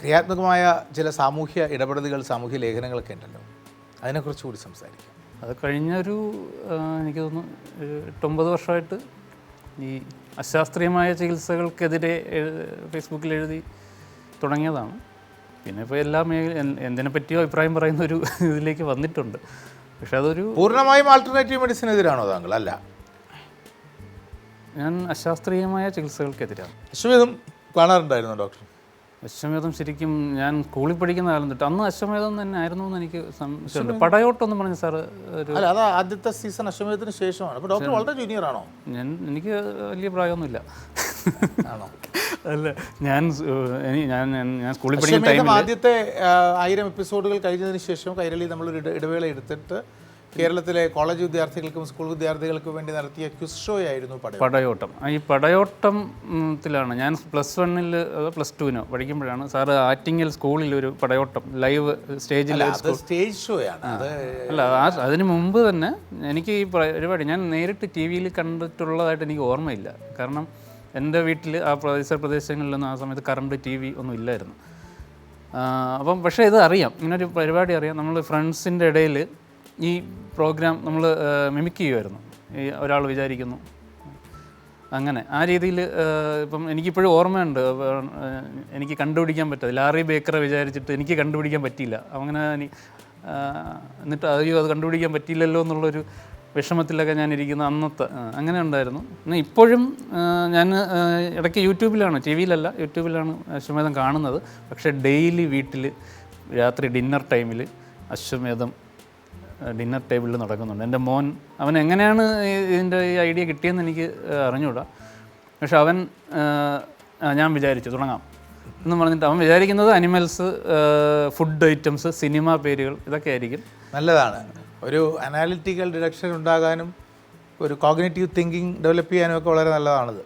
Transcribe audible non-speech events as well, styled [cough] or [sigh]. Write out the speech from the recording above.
ക്രിയാത്മകമായ ചില സാമൂഹ്യ ഇടപെടലുകൾ സാമൂഹ്യ ലേഖനങ്ങളൊക്കെ ഉണ്ടല്ലോ. അതിനെക്കുറിച്ച് കൂടി സംസാരിക്കാം. അത് കഴിഞ്ഞൊരു എനിക്ക് തോന്നുന്നു എട്ടൊമ്പത് വർഷമായിട്ട് ഈ അശാസ്ത്രീയമായ ചികിത്സകൾക്കെതിരെ ഫേസ്ബുക്കിൽ എഴുതി തുടങ്ങിയതാണ്. പിന്നെ ഇപ്പോൾ എല്ലാ മേഖല എന്തിനെ പറ്റിയോ അഭിപ്രായം പറയുന്ന ഒരു [laughs] ഇതിലേക്ക് വന്നിട്ടുണ്ട്. പക്ഷെ അതൊരു പൂർണമായും ആൾട്ടർനേറ്റീവ് മെഡിസിൻ എതിരാണോ താങ്കൾ? അല്ല. ഞാൻ അശാസ്ത്രീയമായ ചികിത്സകൾക്കെതിരാണ്. അശ്വമേധം കാണാറുണ്ടായിരുന്നു ഡോക്ടർ? അശ്വമേധം ശരിക്കും ഞാൻ സ്കൂളിൽ പഠിക്കുന്ന കാലം തൊട്ട് അന്ന് അശ്വമേധം തന്നെ ആയിരുന്നു എന്ന് എനിക്ക് സംശയമുണ്ട് പടയോട്ടം പറഞ്ഞു സാർ സാറ് ഒരു അല്ല അത് ആദ്യത്തെ സീസൺ അശ്വമേധത്തിന് ശേഷമാണ്. അപ്പോൾ ഡോക്ടർ വളരെ ജൂനിയർ ആണോ? ഞാൻ എനിക്ക് വലിയ പ്രായമൊന്നുമില്ല. ആണോ? അല്ല ഞാൻ ഞാൻ ഞാൻ- സ്കൂളിൽ പഠിക്കുന്ന ആദ്യത്തെ ആയിരം എപ്പിസോഡുകൾ കഴിഞ്ഞതിന് ശേഷം കൈരളി നമ്മളൊരു ഇട- ഇടവേള എടുത്തിട്ട് കേരളത്തിലെ കോളേജ് വിദ്യാർത്ഥികൾക്കും സ്കൂൾ വിദ്യാർത്ഥികൾക്കും വേണ്ടി നടത്തിയ ക്വിസ് ഷോ ആയിരുന്നു പടയോട്ടം. ഈ പടയോട്ടത്തിലാണ് ഞാൻ പ്ലസ് വണ്ണിൽ അതോ പ്ലസ് ടുവിനോ പഠിക്കുമ്പോഴാണ് സാറ് ആറ്റിങ്ങൽ സ്കൂളിൽ ഒരു പടയോട്ടം ലൈവ് സ്റ്റേജിൽ സ്റ്റേജ് ഷോ ആണ് അല്ല അതിന് മുമ്പ് തന്നെ എനിക്ക് ഈ പരിപാടി ഞാൻ നേരിട്ട് ടി വിയിൽ കണ്ടിട്ടുള്ളതായിട്ട് എനിക്ക് ഓർമ്മയില്ല. കാരണം എന്റെ വീട്ടിൽ ആ പ്രദേശ പ്രദേശങ്ങളിലൊന്നും ആ സമയത്ത് കറണ്ട് ടി വി ഒന്നും ഇല്ലായിരുന്നു. അപ്പം പക്ഷേ ഇത് അറിയാം. ഇങ്ങനൊരു പരിപാടി അറിയാം. നമ്മൾ ഫ്രണ്ട്സിന്റെ ഇടയിൽ ഈ പ്രോഗ്രാം നമ്മൾ മിമിക് ചെയ്യുമായിരുന്നു ഈ ഒരാൾ വിചാരിക്കുന്നു. അങ്ങനെ ആ രീതിയിൽ ഇപ്പം എനിക്കിപ്പോഴും ഓർമ്മയുണ്ട്. എനിക്ക് കണ്ടുപിടിക്കാൻ പറ്റാതെ ലാറി ബേക്കറെ വിചാരിച്ചിട്ട് എനിക്ക് കണ്ടുപിടിക്കാൻ പറ്റിയില്ല. അങ്ങനെ എന്നിട്ട് അയ്യോ അത് കണ്ടുപിടിക്കാൻ പറ്റിയില്ലല്ലോ എന്നുള്ളൊരു വിഷമത്തിലൊക്കെ ഞാൻ ഇരിക്കുന്ന അന്നത്തെ അങ്ങനെ ഉണ്ടായിരുന്നു. പിന്നെ ഇപ്പോഴും ഞാൻ ഇടയ്ക്ക് യൂട്യൂബിലാണ് ടി വിയിലല്ല യൂട്യൂബിലാണ് അശ്വമേധം കാണുന്നത്. പക്ഷേ ഡെയിലി വീട്ടിൽ രാത്രി ഡിന്നർ ടൈമിൽ അശ്വമേധം ഡിന്നർ ടേബിളിൽ നടക്കുന്നുണ്ട്. എന്റെ മോൻ അവൻ എങ്ങനെയാണ് ഇതിന്റെ ഈ ഐഡിയ കിട്ടിയെന്ന് എനിക്ക് അറിഞ്ഞുകൂടാ. പക്ഷെ അവൻ ഞാൻ വിചാരിച്ചു തുടങ്ങാം. എന്ന് പറഞ്ഞിട്ട് അവൻ വിചാരിക്കുന്നത് അനിമൽസ് ഫുഡ് ഐറ്റംസ് സിനിമ പേരുകൾ ഇതൊക്കെ ആയിരിക്കും. നല്ലതാണ്. ഒരു അനാലിറ്റിക്കൽ ഡിഡക്ഷൻ ഉണ്ടാകാനും ഒരു കോഗ്നേറ്റീവ് തിങ്കിങ് ഡെവലപ്പ് ചെയ്യാനും ഒക്കെ വളരെ നല്ലതാണത്.